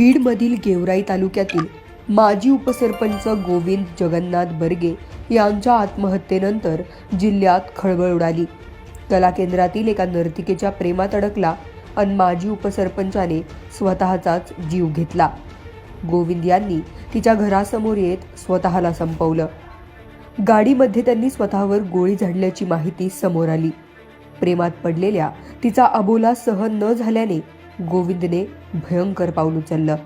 बीडमधील गेवराई तालुक्यातील माजी उपसरपंच गोविंद जगन्नाथ बर्गे यांच्या आत्महत्येनंतर जिल्ह्यात खळबळ उडाली. कला केंद्रातील एका नर्तिकेच्या प्रेमात अडकला आणि माजी उपसरपंचाने स्वतःचाच जीव घेतला. गोविंद यांनी तिच्या घरासमोर येत स्वतःला संपवलं. गाडीमध्ये त्यांनी स्वतःवर गोळी झाडल्याची माहिती समोर आली. प्रेमात पडलेल्या तिचा अबोला सहन न झाल्याने गोविंदने भयंकर पाऊल उचललं.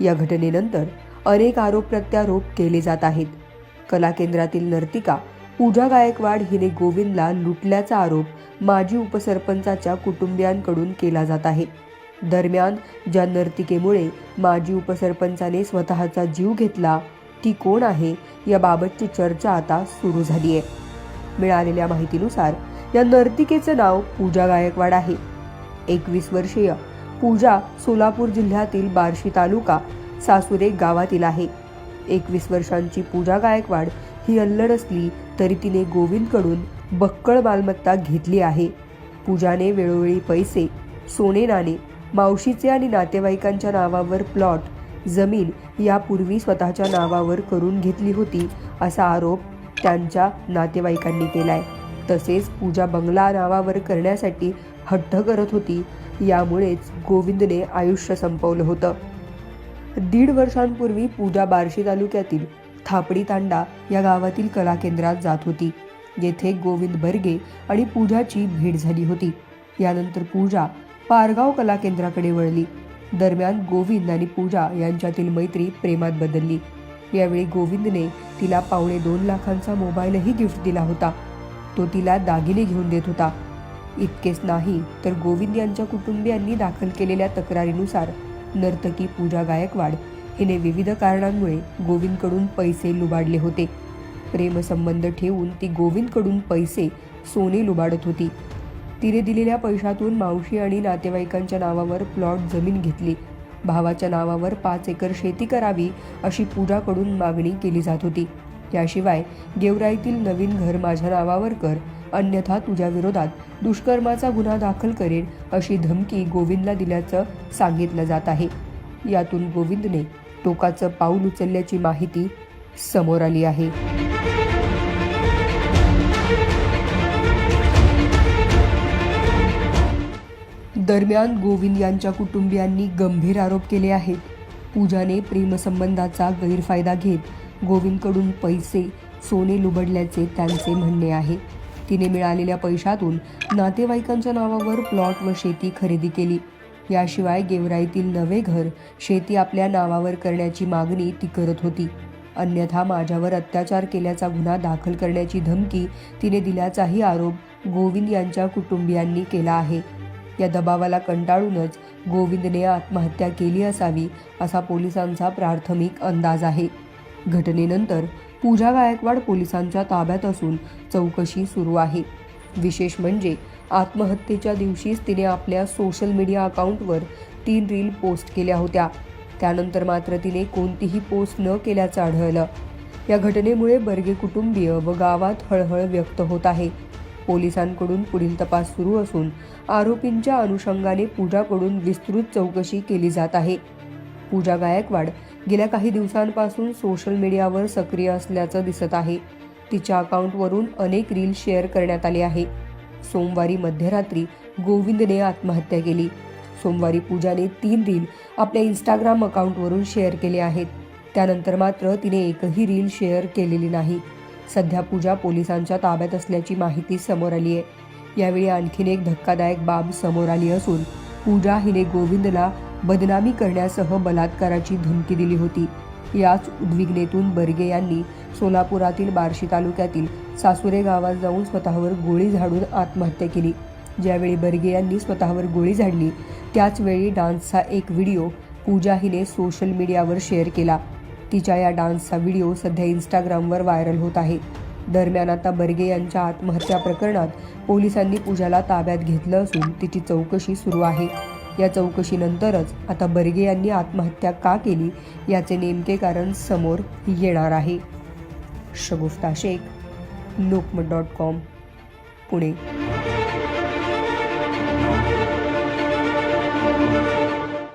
या घटनेनंतर अनेक आरोप प्रत्यारोप केले जात आहेत. कला केंद्रातील नर्तिका पूजा गायकवाड हिने गोविंदला लुटल्याचा आरोप माजी उपसरपंचाच्या कुटुंबियांकडून केला जात आहे. दरम्यान ज्या नर्तिकेमुळे माजी उपसरपंचाने स्वतःचा जीव घेतला ती कोण आहे याबाबतची चर्चा आता सुरू झाली आहे मिळालेल्या माहितीनुसार या नर्तिकेचं नाव पूजा गायकवाड आहे. एकवीस वर्षीय पूजा सोलापूर जिल्ह्यातील बार्शी तालुका सासुरे गावातील आहे. एकवीस वर्षांची पूजा गायकवाड ही अल्लड असली तरी तिने गोविंदकडून बक्कळ मालमत्ता घेतली आहे. पूजाने वेळोवेळी पैसे सोने नाणे मावशीचे आणि नातेवाईकांच्या नावावर प्लॉट जमीन यापूर्वी स्वतःच्या नावावर करून घेतली होती असा आरोप त्यांच्या नातेवाईकांनी केलाय. तसेच पूजा बंगला नावावर करण्यासाठी हट्ट करत होती यामुळेच गोविंदने आयुष्य संपवलं होतं. दीड वर्षांपूर्वी पूजा बार्शी तालुक्यातील थापडी तांडा या गावातील कला केंद्रात जात होती येथे गोविंद बर्गे आणि पूजाची भेट झाली होती. यानंतर पूजा पारगाव कला केंद्राकडे वळली. दरम्यान गोविंद आणि पूजा यांच्यातील मैत्री प्रेमात बदलली. यावेळी गोविंदने तिला पावणे दोन लाखांचा मोबाईलही गिफ्ट दिला होता. तो तिला दागिने घेऊन देत होता. इतकेच नाही तर गोविंद यांच्या कुटुंबियांनी दाखल केलेल्या तक्रारीनुसार नर्तकी पूजा गायकवाड हिने विविध कारणांमुळे गोविंदकडून पैसे लुबाडले होते. प्रेमसंबंध ठेवून ती गोविंदकडून पैसे सोने लुबाडत होती. तिने दिलेल्या पैशातून मावशी आणि नातेवाईकांच्या नावावर प्लॉट जमीन घेतली. भावाच्या नावावर पाच एकर शेती करावी अशी पूजाकडून मागणी केली जात होती. त्याशिवाय गेवराईतील नवीन घर माझ्या नावावर कर अन्यथा तुझ्या विरोधात दुष्कर्माचा गुन्हा दाखल करेन अशी धमकी गोविंदला दिल्याचं सांगितलं जात आहे. यातून गोविंदने टोकाचं पाऊल उचलल्याची माहिती समोर आली आहे. दरम्यान गोविंद यांच्या कुटुंबियांनी गंभीर आरोप केले आहेत. पूजाने प्रेमसंबंधाचा गैरफायदा घेत गोविंदकडून पैसे सोने लुबडल्याचे त्यांचे म्हणणे आहे. तिने मिळालेल्या पैशातून नातेवाईकांच्या नावावर प्लॉट व शेती खरेदी केली. याशिवाय गेवराईतील नवे घर शेती आपल्या नावावर करण्याची मागणी ती करत होती. अन्यथा माझ्यावर अत्याचार केल्याचा गुन्हा दाखल करण्याची धमकी तिने दिल्याचाही आरोप गोविंद यांच्या कुटुंबियांनी केला आहे. या दबावाला कंटाळूनच गोविंदने आत्महत्या केली असावी असा पोलिसांचा प्राथमिक अंदाज आहे. घटनेनंतर पूजा गायकवाड पोलिसांच्या ताब्यात असून चौकशी सुरू आहे. विशेष म्हणजे आत्महत्येच्या दिवशीच तिने आपल्या सोशल मीडिया अकाउंटवर तीन रील पोस्ट केल्या होत्या. त्यानंतर मात्र तिने कोणतीही पोस्ट न केल्याचं आढळलं. या घटनेमुळे बर्गे कुटुंबीय व गावात हळहळ व्यक्त होत आहे. पोलिसांकडून पुढील तपास सुरू असून आरोपींच्या अनुषंगाने पूजाकडून विस्तृत चौकशी केली जात आहे. पूजा गायकवाड गेल्या काही दिवसांपासून सोशल मीडियावर सक्रिय असल्याचं दिसत आहे. तिच्या अकाउंटवरून अनेक रील शेअर करण्यात आले आहे. सोमवारी मध्यरात्री गोविंदने आत्महत्या केली. सोमवारी पूजाने तीन रील आपल्या इंस्टाग्राम अकाउंटवरून शेअर केले आहेत. त्यानंतर मात्र तिने एकही रील शेअर केलेली नाही. सध्या पूजा पोलिसांच्या ताब्यात असल्याची माहिती समोर आली आहे. यावेळी आणखीन एक धक्कादायक बाब समोर आली असून पूजा हिने गोविंदला बदनामी करण्यासह बलात्काराची धमकी दिली होती. याच उद्विग्नेतून बर्गे यांनी सोलापुरातील बार्शी तालुक्यातील सासुरे गावात जाऊन स्वतःवर गोळी झाडून आत्महत्या केली. ज्यावेळी बर्गे यांनी स्वतःवर गोळी झाडली त्याचवेळी डान्सचा एक व्हिडिओ पूजा हिने सोशल मीडियावर शेअर केला. तिच्या या डान्सचा व्हिडिओ सध्या इंस्टाग्रामवर व्हायरल होत आहे. दरम्यान आता बर्गे यांच्या आत्महत्या प्रकरणात पोलिसांनी पूजाला ताब्यात घेतलं असून तिची चौकशी सुरू आहे. या चौकशीनंतरच आता बर्गे यांनी आत्महत्या का केली याचे नेमके कारण समोर येणार आहे. Shagufta Shaikh Lokmat dot com Pune.